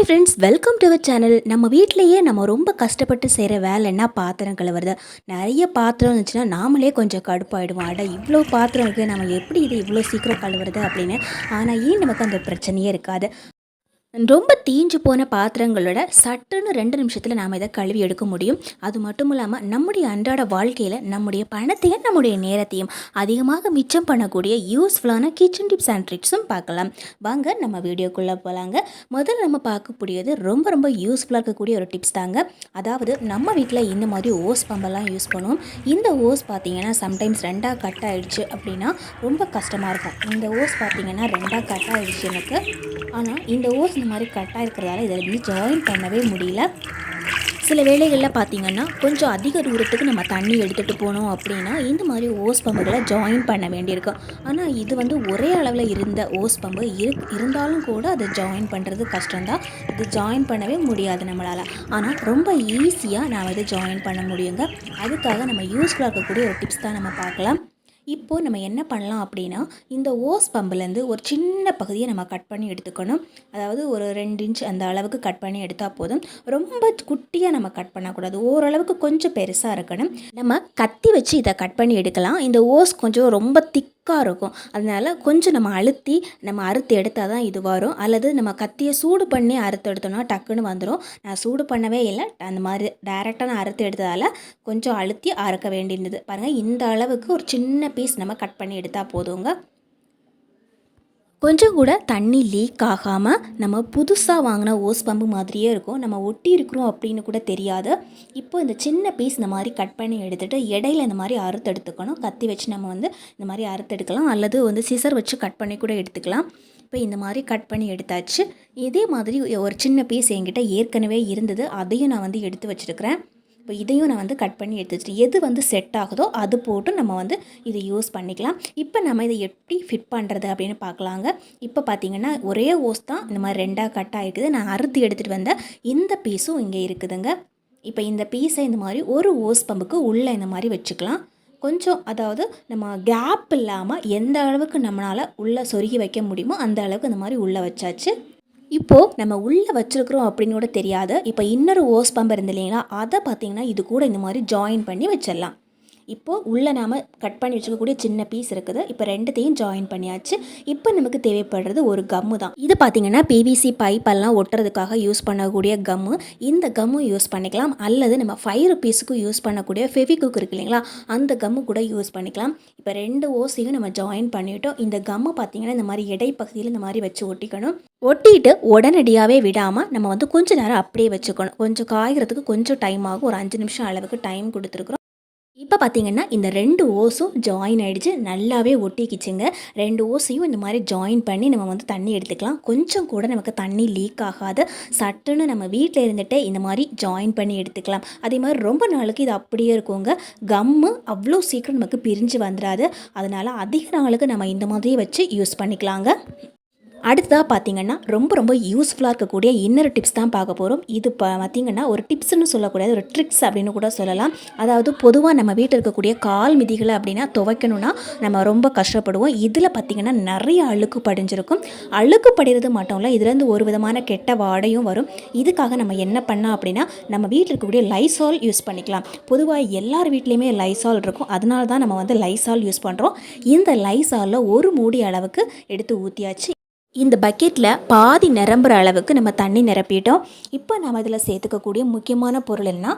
Hi friends welcome to our channel நம்ம வீட்டிலேயே நம்ம ரொம்ப கஷ்டப்பட்டு செய்கிற வேலைன்னா பாத்திரம் கழுவுறது. நிறைய பாத்திரம் இருந்துச்சுன்னா நாமளே கொஞ்சம் கடுப்பாயிடுவோம். அட இவ்வளோ பாத்திரம் இருக்குது நம்ம எப்படி இது இவ்வளோ சீக்கிரம் கழுவுறது அப்படின்னு? ஆனால் ஏன் நமக்கு அந்த பிரச்சனையே இருக்காது? ரொம்ப தீஞ்சு போன பாத்திரங்களோட சட்டுன்னு ரெண்டு நிமிஷத்தில் நாம் இதை கழுவி எடுக்க முடியும். அது மட்டும் இல்லாமல் நம்முடைய அன்றாட வாழ்க்கையில் நம்முடைய பணத்தையும் நம்முடைய நேரத்தையும் அதிகமாக மிச்சம் பண்ணக்கூடிய யூஸ்ஃபுல்லான கிச்சன் டிப்ஸ் அண்ட் ட்ரிக்ஸும் பார்க்கலாம். வாங்க நம்ம வீடியோக்குள்ளே போகலாங்க முதல்ல நம்ம பார்க்கக்கூடியது ரொம்ப ரொம்ப யூஸ்ஃபுல்லாக இருக்கக்கூடிய ஒரு டிப்ஸ் தாங்க. அதாவது நம்ம வீட்டில் இந்த மாதிரி ஓஸ் பம்பெல்லாம் யூஸ் பண்ணுவோம். இந்த ஓஸ் பார்த்திங்கன்னா சம்டைம்ஸ் ரெண்டாக கட் ஆகிடுச்சு அப்படின்னா ரொம்ப கஷ்டமாக இருக்கும். இந்த ஓஸ் பார்த்திங்கன்னா ரெண்டாக கட் ஆகிடுச்சு எனக்கு. ஆனால் இந்த ஓஸ் இந்த மாதிரி கட்டாக இருக்கிறதால இதில் வந்து ஜாயின் பண்ணவே முடியல. சில வேளைகளில் பார்த்தீங்கன்னா கொஞ்சம் அதிக தூரத்துக்கு நம்ம தண்ணி எடுத்துகிட்டு போனோம் அப்படின்னா இந்த மாதிரி ஓஸ் பம்புகளை ஜாயின் பண்ண வேண்டியிருக்கும் ஆனால் இது வந்து ஒரே அளவில் இருந்த ஓஸ் பம்பு இரு இருந்தாலும் கூட அதை ஜாயின் பண்ணுறது கஷ்டம்தான். இது ஜாயின் பண்ணவே முடியாது நம்மளால். ஆனால் ரொம்ப ஈஸியாக நான் வந்து ஜாயின் பண்ண முடியுங்க. அதுக்காக நம்ம யூஸ்ஃபுல்லாக இருக்கக்கூடிய ஒரு டிப்ஸ் தான் நம்ம பார்க்கலாம். இப்போது நம்ம என்ன பண்ணலாம் அப்படின்னா இந்த ஓஸ் பம்புலேருந்து ஒரு சின்ன பகுதியை நம்ம கட் பண்ணி எடுத்துக்கணும். அதாவது ஒரு ரெண்டு இன்ச் அந்த அளவுக்கு கட் பண்ணி எடுத்தால் போதும். ரொம்ப குட்டியாக நம்ம கட் பண்ணக்கூடாது. ஓரளவுக்கு கொஞ்சம் பெருசாக இருக்கணும். நம்ம கத்தி வச்சு இதை கட் பண்ணி எடுக்கலாம். இந்த ஓஸ் கொஞ்சம் ரொம்ப திக் திக்காக இருக்கும். அதனால் கொஞ்சம் நம்ம அழுத்தி நம்ம அறுத்து எடுத்தால் தான் இது வரும். அல்லது நம்ம கத்தியை சூடு பண்ணி அறுத்து எடுத்தோம்னா டக்குன்னு வந்துடும் நான் சூடு பண்ணவே இல்லை. அந்த மாதிரி டைரெக்டாக நான் அறுத்து எடுத்ததால் கொஞ்சம் அழுத்தி அறுக்க வேண்டியிருந்தது. பாருங்கள் இந்த அளவுக்கு ஒரு சின்ன பீஸ் நம்ம கட் பண்ணி எடுத்தால் போதுங்க. கொஞ்சம் கூட தண்ணி லீக் ஆகாமல் நம்ம புதுசாக வாங்கின ஓஸ் பம்பு மாதிரியே இருக்கும். நம்ம ஒட்டி இருக்கிறோம் அப்படின்னு கூட தெரியாது. இப்போ இந்த சின்ன பீஸ் இந்த மாதிரி கட் பண்ணி எடுத்துகிட்டு இடையில இந்த மாதிரி அறுத்து எடுத்துக்கணும். கத்தி வச்சு நம்ம வந்து இந்த மாதிரி அறுத்து எடுக்கலாம். அல்லது வந்து சிசர் வச்சு கட் பண்ணி கூட எடுத்துக்கலாம். இப்போ இந்த மாதிரி கட் பண்ணி எடுத்தாச்சு. இதே மாதிரி ஒரு சின்ன பீஸ் என்கிட்ட ஏற்கனவே இருந்தது. அதையும் நான் வந்து எடுத்து வச்சுருக்கிறேன். இப்போ இதையும் நான் வந்து கட் பண்ணி எடுத்து வச்சுட்டு எது வந்து செட் ஆகுதோ அது போட்டு நம்ம வந்து இதை யூஸ் பண்ணிக்கலாம். இப்போ நம்ம இதை எப்படி ஃபிட் பண்ணுறது அப்படின்னு பார்க்கலாங்க. இப்போ பார்த்தீங்கன்னா ஒரே ஓஸ் தான் இந்த மாதிரி ரெண்டாக கட் ஆகிருக்குது நான் அறுத்து எடுத்துகிட்டு வந்த இந்த பீஸும் இங்கே இருக்குதுங்க. இப்போ இந்த பீஸை இந்த மாதிரி ஒரு ஓஸ் பம்புக்கு உள்ளே இந்த மாதிரி வச்சுக்கலாம். கொஞ்சம் அதாவது நம்ம கேப் இல்லாமல் எந்த அளவுக்கு நம்மளால் உள்ளே சொருகி வைக்க முடியுமோ அந்த அளவுக்கு இந்த மாதிரி உள்ளே வச்சாச்சு. இப்போது நம்ம உள்ளே வச்சுருக்குறோம் அப்படின்னு கூட தெரியாது. இப்போ இன்னொரு ஓஸ் பம்பர் இருந்து இல்லைங்களா அதை பார்த்திங்கன்னா இது கூட இந்த மாதிரி ஜாயின் பண்ணி வச்சிடலாம் இப்போது உள்ளே நாம் கட் பண்ணி வச்சுக்கக்கூடிய சின்ன பீஸ் இருக்குது. இப்போ ரெண்டுத்தையும் ஜாயின் பண்ணியாச்சு. இப்போ நமக்கு தேவைப்படுறது ஒரு கம்மு தான். இது பார்த்திங்கன்னா பிவிசி பைப்பெல்லாம் ஒட்டுறதுக்காக யூஸ் பண்ணக்கூடிய கம்மு இந்த கம்மு யூஸ் பண்ணிக்கலாம். அல்லது நம்ம ஃபைவ் ருபீஸுக்கு யூஸ் பண்ணக்கூடிய ஃபெவிகுக் இருக்கு இல்லைங்களா? அந்த கம்மு கூட யூஸ் பண்ணிக்கலாம். இப்போ ரெண்டு ஓசையும் நம்ம ஜாயின் பண்ணிவிட்டோம் இந்த கம்மு பார்த்திங்கன்னா இந்த மாதிரி இடைப்பகுதியில் இந்த மாதிரி வச்சு ஒட்டிக்கணும். ஒட்டிட்டு உடனடியாகவே விடாமல் நம்ம வந்து கொஞ்சம் நேரம் அப்படியே வச்சுக்கணும். கொஞ்சம் காய்கிறதுக்கு கொஞ்சம் டைம் ஆகும். ஒரு அஞ்சு நிமிஷம் அளவுக்கு டைம் கொடுத்துருக்குறோம். இப்போ பார்த்தீங்கன்னா இந்த ரெண்டு ஓஸும் ஜாயின் ஆகிடுச்சு நல்லாவே ஒட்டிக்கிச்சுங்க. ரெண்டு ஓஸையும் இந்த மாதிரி ஜாயின் பண்ணி நம்ம வந்து தண்ணி எடுத்துக்கலாம். கொஞ்சம் கூட நமக்கு தண்ணி லீக் ஆகாது. சட்டுன்னு நம்ம வீட்டில் இருந்துகிட்டே இந்த மாதிரி ஜாயின் பண்ணி எடுத்துக்கலாம். அதே மாதிரி ரொம்ப நாளுக்கு இது அப்படியே இருக்குங்க. கம்மு அவ்வளோ சீக்கிரம் நமக்கு பிரிஞ்சு வந்துடாது அதனால் அதிக நாளுக்கு நம்ம இந்த மாதிரியே வச்சு யூஸ் பண்ணிக்கலாங்க. அடுத்ததாக பார்த்தீங்கன்னா ரொம்ப ரொம்ப யூஸ்ஃபுல்லாக இருக்கக்கூடிய இன்னொரு டிப்ஸ் தான் பார்க்க போகிறோம் இது இப்போ பார்த்திங்கன்னா ஒரு டிப்ஸ்னு சொல்லக்கூடாது ஒரு ட்ரிக்ஸ் அப்படின்னு கூட சொல்லலாம். அதாவது பொதுவாக நம்ம வீட்டில் இருக்கக்கூடிய கால் மிதிகளை அப்படின்னா துவைக்கணும்னா நம்ம ரொம்ப கஷ்டப்படுவோம். இதில் பார்த்திங்கன்னா நிறைய அழுக்கு படிஞ்சிருக்கும். அழுக்கு படிகிறது மட்டும் இல்லை இதுலேருந்து ஒரு விதமான கெட்ட வாடையும் வரும். இதுக்காக நம்ம என்ன பண்ணால் அப்படின்னா நம்ம வீட்டில் இருக்கக்கூடிய லைசால் யூஸ் பண்ணிக்கலாம். பொதுவாக எல்லார் வீட்லேயுமே லைசால் இருக்கும். அதனால தான் நம்ம வந்து லைசால் யூஸ் பண்ணுறோம் இந்த லைசாலில் ஒரு மூடி அளவுக்கு எடுத்து ஊற்றியாச்சு இந்த பக்கெட்டில் பாதி நிரம்புற அளவுக்கு நம்ம தண்ணி நிரப்பிட்டோம். இப்போ நம்ம இதில் சேர்த்துக்கக்கூடிய முக்கியமான பொருள் என்ன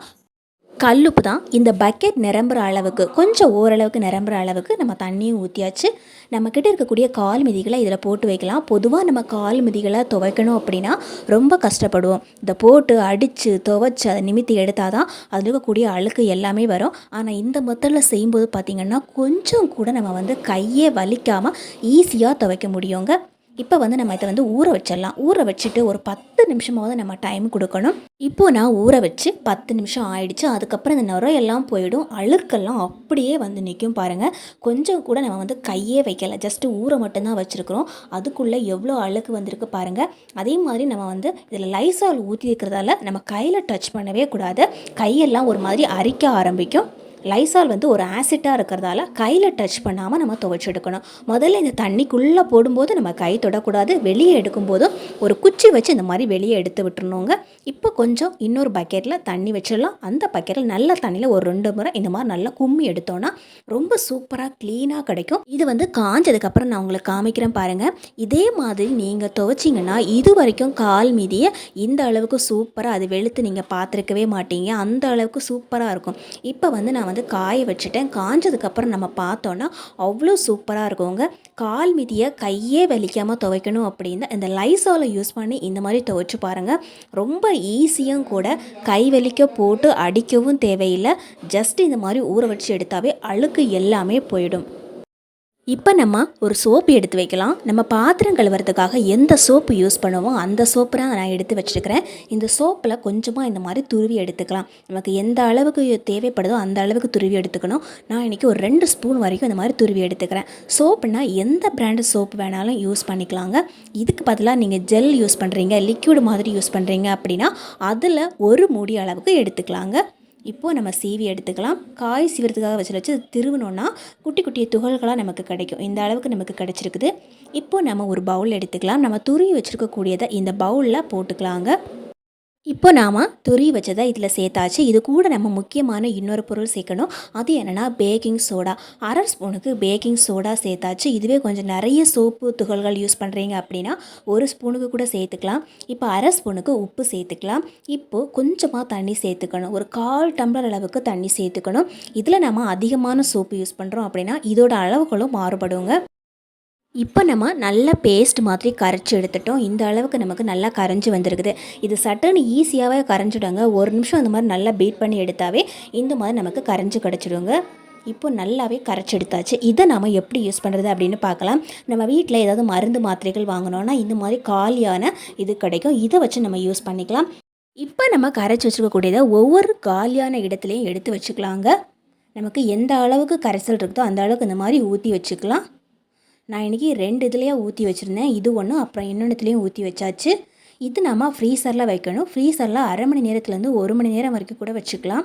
கல்லுப்பு தான். இந்த பக்கெட் நிரம்புற அளவுக்கு கொஞ்சம் ஓரளவுக்கு நிரம்புற அளவுக்கு நம்ம தண்ணியும் ஊற்றியாச்சு நம்மக்கிட்ட இருக்கக்கூடிய கால் மிதிகளை இதில் போட்டு வைக்கலாம். பொதுவாக நம்ம கால் மிதிகளை துவைக்கணும் அப்படின்னா ரொம்ப கஷ்டப்படுவோம். இதை போட்டு அடித்து துவைச்சி அதை நிமித்தி எடுத்தால் தான் அதில் இருக்கக்கூடிய அழுக்கு எல்லாமே வரும். ஆனால் இந்த மெத்தடில் செய்யும்போது பார்த்திங்கன்னா கொஞ்சம் கூட நம்ம வந்து கையே வலிக்காமல் ஈஸியாக துவைக்க முடியுங்க. இப்போ வந்து நம்ம இதை வந்து ஊற வச்சிடலாம். ஊற வச்சுட்டு ஒரு பத்து நிமிஷமாவது நம்ம டைம் கொடுக்கணும். இப்போது நான் ஊற வச்சு பத்து நிமிஷம் ஆயிடுச்சு. அதுக்கப்புறம் இந்த நுரையெல்லாம் போயிடும். அழுக்கெல்லாம் அப்படியே வந்து நிற்கும் பாருங்கள் கொஞ்சம் கூட நம்ம வந்து கையே வைக்கல. ஜஸ்ட்டு ஊற மட்டும்தான் வச்சுருக்குறோம். அதுக்குள்ளே எவ்வளோ அழுக்கு வந்திருக்கு பாருங்கள் அதே மாதிரி நம்ம வந்து இதில் லைசால் ஊற்றி இருக்கிறதால நம்ம கையில் டச் பண்ணவே கூடாது. கையெல்லாம் ஒரு மாதிரி அரிக்க ஆரம்பிக்கும். லைசால் வந்து ஒரு ஆசிட்டாக இருக்கிறதால கையில் டச் பண்ணாமல் நம்ம துவைச்செடுக்கணும் முதல்ல இந்த தண்ணிக்குள்ளே போடும்போது நம்ம கை தொடக்கூடாது. வெளியே எடுக்கும்போதும் ஒரு குச்சி வச்சு இந்த மாதிரி வெளியே எடுத்து விட்டுருணுங்க இப்போ கொஞ்சம் இன்னொரு பக்கெட்டில் தண்ணி வச்சிடலாம். அந்த பக்கெட்டில் நல்ல தண்ணியில் ஒரு ரெண்டு முறை இந்த மாதிரி நல்லா கும்மி எடுத்தோன்னா ரொம்ப சூப்பராக க்ளீனாக கிடைக்கும். இது வந்து காஞ்சதுக்கப்புறம் நான் உங்களுக்கு காமிக்கிறேன் பாருங்கள் இதே மாதிரி நீங்கள் துவைச்சிங்கன்னா இது வரைக்கும் கால் மீதியை இந்த அளவுக்கு சூப்பராக அது வெளுத்து நீங்கள் பார்த்துருக்கவே மாட்டீங்க. அந்த அளவுக்கு சூப்பராக இருக்கும். இப்போ வந்து நான் வந்து காய வச்சுட்டேன். காஞ்சதுக்கப்புறம் நம்ம பார்த்தோன்னா அவ்வளோ சூப்பராக இருக்குங்க. கால் மிதியை கையே வலிக்காமல் துவைக்கணும் அப்படின்னா இந்த லைசாலை யூஸ் பண்ணி இந்த மாதிரி துவைச்சு பாருங்கள் ரொம்ப ஈஸியும் கூட கை வலிக்க போட்டு அடிக்கவும் தேவையில்லை. ஜஸ்ட் இந்த மாதிரி ஊற வச்சு எடுத்தாவே அழுக்கு எல்லாமே போயிடும். இப்போ நம்ம ஒரு சோப்பு எடுத்து வைக்கலாம். நம்ம பாத்திரம் கழுவுறதுக்காக எந்த சோப்பு யூஸ் பண்ணுவோம் அந்த சோப்பு தான் நான் எடுத்து வச்சுருக்கிறேன். இந்த சோப்பில் கொஞ்சமாக இந்த மாதிரி துருவி எடுத்துக்கலாம். நமக்கு எந்த அளவுக்கு தேவைப்படுதோ அந்த அளவுக்கு துருவி எடுத்துக்கணும். நான் இன்றைக்கி ஒரு ரெண்டு ஸ்பூன் வரைக்கும் இந்த மாதிரி துருவி எடுத்துக்கிறேன். சோப்புனா எந்த பிராண்டு சோப்பு வேணாலும் யூஸ் பண்ணிக்கலாங்க. இதுக்கு பதிலாக நீங்கள் ஜெல் யூஸ் பண்ணுறீங்க லிக்யூடு மாதிரி யூஸ் பண்ணுறீங்க அப்படின்னா அதில் ஒரு மூடி அளவுக்கு எடுத்துக்கலாங்க. இப்போது நம்ம சீவி எடுத்துக்கலாம். காய் சீவுறதுக்காக வச்சு வச்சு திருவினோன்னா குட்டி குட்டிய துகள்களாக நமக்கு கிடைக்கும். இந்த அளவுக்கு நமக்கு கிடச்சிருக்குது. இப்போது நம்ம ஒரு பவுல் எடுத்துக்கலாம். நம்ம துருவி வச்சுருக்கக்கூடியதை இந்த பவுலில் போட்டுக்கலாங்க. இப்போ நாம் துரி வச்சதை இதில் சேர்த்தாச்சு. இது கூட நம்ம முக்கியமான இன்னொரு பொருள் சேர்க்கணும். அது என்னென்னா பேக்கிங் சோடா அரை ஸ்பூனுக்கு பேக்கிங் சோடா சேர்த்தாச்சு. இதுவே கொஞ்சம் நிறைய சோப்பு துகள்கள் யூஸ் பண்ணுறீங்க அப்படின்னா ஒரு ஸ்பூனுக்கு கூட சேர்த்துக்கலாம். இப்போ அரை ஸ்பூனுக்கு உப்பு சேர்த்துக்கலாம். இப்போது கொஞ்சமாக தண்ணி சேர்த்துக்கணும். ஒரு கால் டம்ளர் அளவுக்கு தண்ணி சேர்த்துக்கணும். இதில் நம்ம அதிகமான சோப்பு யூஸ் பண்ணுறோம் அப்படின்னா இதோட அளவுகளும் மாறுபடுங்க. இப்போ நம்ம நல்ல பேஸ்ட் மாதிரி கரைச்சி எடுத்துட்டோம். இந்த அளவுக்கு நமக்கு நல்லா கரைஞ்சி வந்திருக்குது. இது சட்டுன்னு ஈஸியாகவே கரைஞ்சிடுங்க. ஒரு நிமிஷம் அந்த மாதிரி நல்லா பீட் பண்ணி எடுத்தாவே இந்த மாதிரி நமக்கு கரைஞ்சி கிடச்சிடுங்க. இப்போ நல்லாவே கரைச்சி எடுத்தாச்சு. இதை நம்ம எப்படி யூஸ் பண்ணுறது அப்படின்னு பார்க்கலாம். நம்ம வீட்டில் ஏதாவது மருந்து மாத்திரைகள் வாங்கினோன்னா இந்த மாதிரி காலியான இது கிடைக்கும். இதை வச்சு நம்ம யூஸ் பண்ணிக்கலாம். இப்போ நம்ம கரைச்சி வச்சுருக்கக்கூடியதை ஒவ்வொரு காலியான இடத்துலையும் எடுத்து வச்சுக்கலாங்க. நமக்கு எந்த அளவுக்கு கரைசல் இருக்குதோ அந்த அளவுக்கு இந்த மாதிரி ஊற்றி வச்சுக்கலாம். நான் இன்றைக்கி ரெண்டு இதுலேயே ஊற்றி வச்சுருந்தேன். இது ஒன்று அப்புறம் இன்னொன்றுத்துலேயும் ஊற்றி வச்சாச்சு. இது நம்ம ஃப்ரீசரில் வைக்கணும். ஃப்ரீசரில் அரை மணி நேரத்துலேருந்து ஒரு மணி நேரம் வரைக்கும் கூட வச்சுக்கலாம்.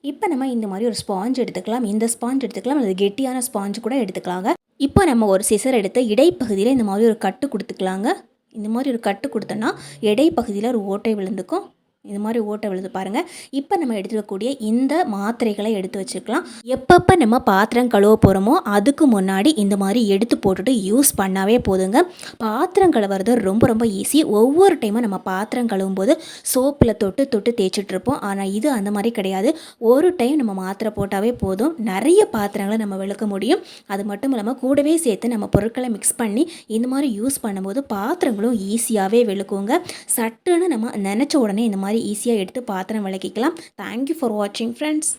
இப்போ நம்ம இந்த மாதிரி ஒரு ஸ்பாஞ்ச் எடுத்துக்கலாம். இந்த ஸ்பாஞ்ச் எடுத்துக்கலாம். அல்லது கெட்டியான ஸ்பாஞ்ச் கூட எடுத்துக்கலாங்க. இப்போ நம்ம ஒரு சிசர் எடுத்து இடைப்பகுதியில் இந்த மாதிரி ஒரு கட்டு கொடுத்துக்கலாங்க. இந்த மாதிரி ஒரு கட்டு கொடுத்தோன்னா இடைப்பகுதியில் ஒரு ஓட்டை விழுந்துக்கும். இது மாதிரி ஓட்டை விழுது பாருங்கள் இப்போ நம்ம எடுத்துக்கக்கூடிய இந்த மாத்திரைகளை எடுத்து வச்சுக்கலாம். எப்பப்போ நம்ம பாத்திரம் கழுவ போகிறோமோ அதுக்கு முன்னாடி இந்த மாதிரி எடுத்து போட்டுட்டு யூஸ் பண்ணாவே போதுங்க. பாத்திரம் கழுவுறது ரொம்ப ரொம்ப ஈஸி ஒவ்வொரு டைமும் நம்ம பாத்திரம் கழுவும் போது சோப்பில் தொட்டு தொட்டு தேய்ச்சிட்ருப்போம் ஆனால் இது அந்த மாதிரி கிடையாது. ஒரு டைம் நம்ம மாத்திரை போட்டாவே போதும். நிறைய பாத்திரங்களை நம்ம விளக்க முடியும். அது மட்டும் இல்லாமல் கூடவே சேர்த்து நம்ம பொருட்களை மிக்ஸ் பண்ணி இந்த மாதிரி யூஸ் பண்ணும்போது பாத்திரங்களும் ஈஸியாகவே விழுக்குங்க சட்டுன்னு நம்ம நினச்ச உடனே இந்த மாதிரி மாதிரி ஈஸியாக எடுத்து பாத்திரம் விளக்கிக்கலாம். தேங்க்யூ ஃபார் வாட்சிங் ஃப்ரெண்ட்ஸ்